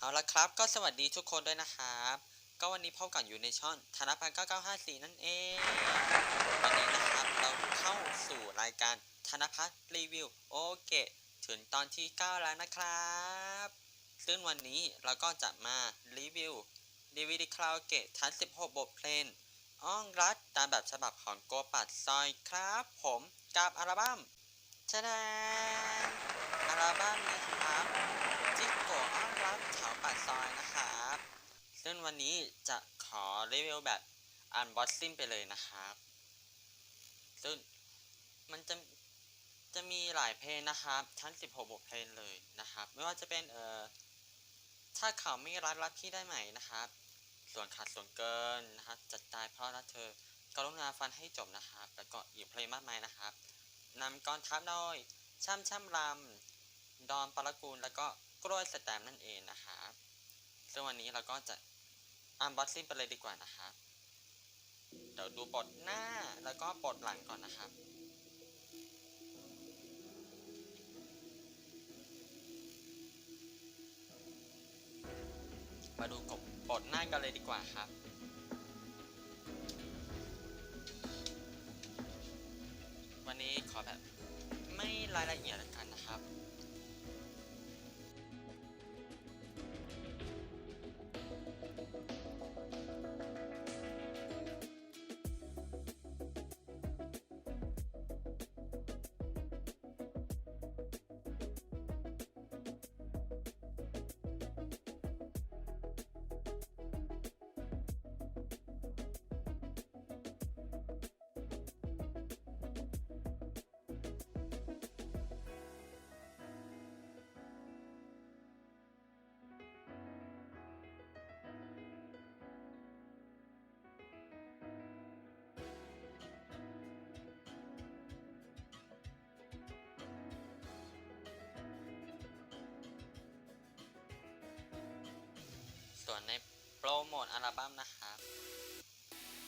เอาละครับ ก็สวัสดีทุกคนด้วยนะครับ ก็วันนี้พบกันอยู่ในช่องธนพันธ์9954นั่นเองวันนี้นะครับเราเข้าสู่รายการธนพัฒน์รีวิวโอเคถึงตอนที่ 9 แล้วนะครับ ซึ่งวันนี้เราก็จะมารีวิว DVD คาราโอเกะทั้ง16 บทเพลงอ้องรัดตามแบบฉบับของโกปัดซอยครับ ผมกับอัลบั้มชนะอัลบั้มนะครับ จิกโกะอ้อนรับแถว ปากซอยนะครับ ซึ่งวันนี้จะขอรีวิวแบบอันบอสซิ่งไปเลยนะครับ ซึ่งมันจะจะมีหลายเพลงนะครับ ทั้ง 16 บทเพลงเลยนะครับ ไม่ว่าจะเป็นเอ่อถ้าเขาไม่รักรักพี่ได้ไหมนะครับ ส่วนขาดส่วนเกินนะครับจัดตายเพราะรักเธอกรุณาฟันให้จบนะครับ แล้วก็อีกเพลงมากมายนะครับนำกองทัพโดยช่ำช่ำรำดอนปรกูลแล้วก็กล้วยสแตม์นั่นเองนะครับ ซึ่งวันนี้เราก็จะอันบ็อกซิ่งไปเลยดีกว่านะครับ เดี๋ยวดูบทหน้าแล้วก็บทหลังก่อนนะครับมาดูกบบทหน้ากันเลยดีกว่าครับ วันนี้ขอแบบไม่รายละเอียด ส่วนในโปรโมทอัลบั้มนะครับ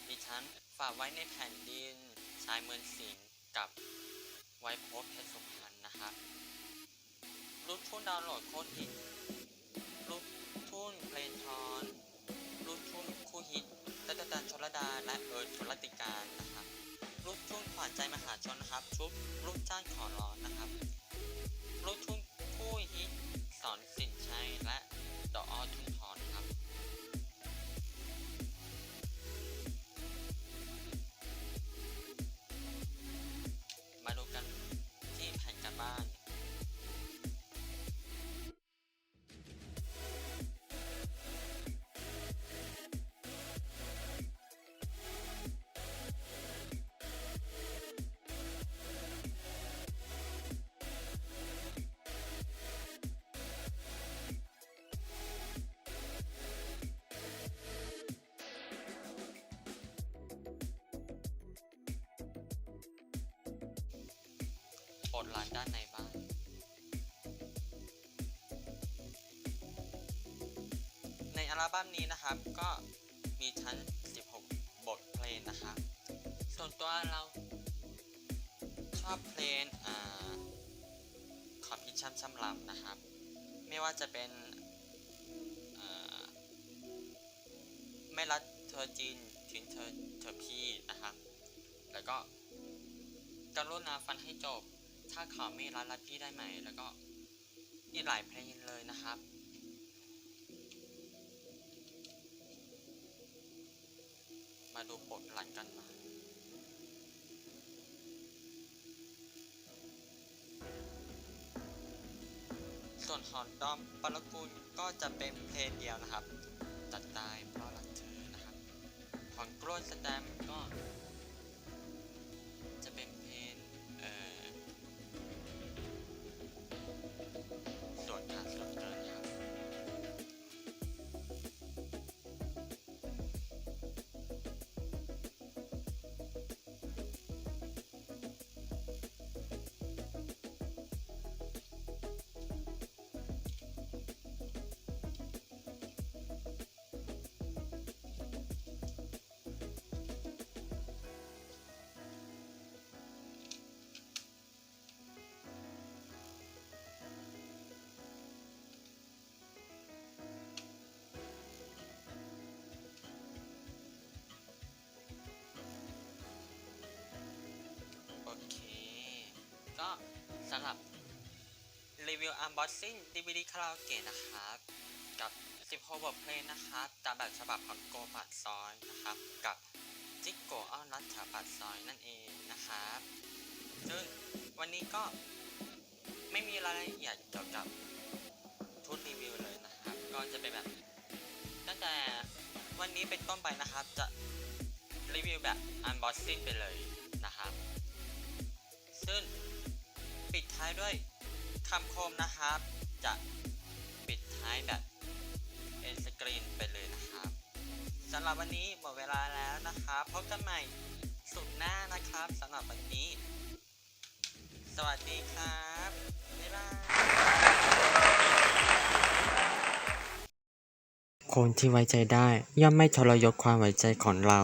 มีชั้นฝากไว้ในแผ่นดินชายเมืองสิงห์กับไว้พบเพชรสุพรรณนะครับรูปทุ่นดาวน์โหลดโค้ดฮิตรู บทลานด้านในบ้านในอัลบั้มนี้นะครับก็มีทั้ง 16 บทเพลงนะครับ ส่วนตัวเราชอบเพลงอ่าของพี่ช้ำช้ำลำนะครับ ไม่ว่าจะเป็นไม่รักเธอจีนถึงเธอเธอพี่นะครับ แล้วก็กรุณาฟันให้จบ ถ้าเขาไม่รักรักพี่ได้ไหม แล้วก็อีกหลายเพลงเลยนะครับมาดูบทหลังกันมา ส่วนของดอมปรกุลก็จะเป็นเพลงเดียวนะครับ จัดตายเพราะรักเธอนะครับ ของกล้วยสแตมก็ำหรับรีวิว unboxing DVD คาราโอเกะนะครับ กับ 16บทเพลงนะครับ ตามแบบฉบับของโกบัดซอยนะครับ กับจิกโกอ้อนรัฐาบัดซอยนั่นเองนะครับซึ่งวันนี้ก็ไม่มีรายละเอียดเกี่ยวกับชุดรีวิวเลยนะครับ ก็จะเป็นแบบตั้งแต่วันนี้เป็นต้นไปนะครับ จะรีวิวแบบ unboxing ไปเลยนะครับ ปิดท้ายด้วยคำคมนะครับ จะปิดท้ายแบบเอ็นสกรีนไปเลยนะครับสำหรับวันนี้หมดเวลาแล้วนะครับพบกันใหม่สุดหน้านะครับสำหรับวันนี้ สวัสดีครับ บ๊ายบายคนที่ไว้ใจได้ย่อมไม่ทรยศความไว้ใจของเรา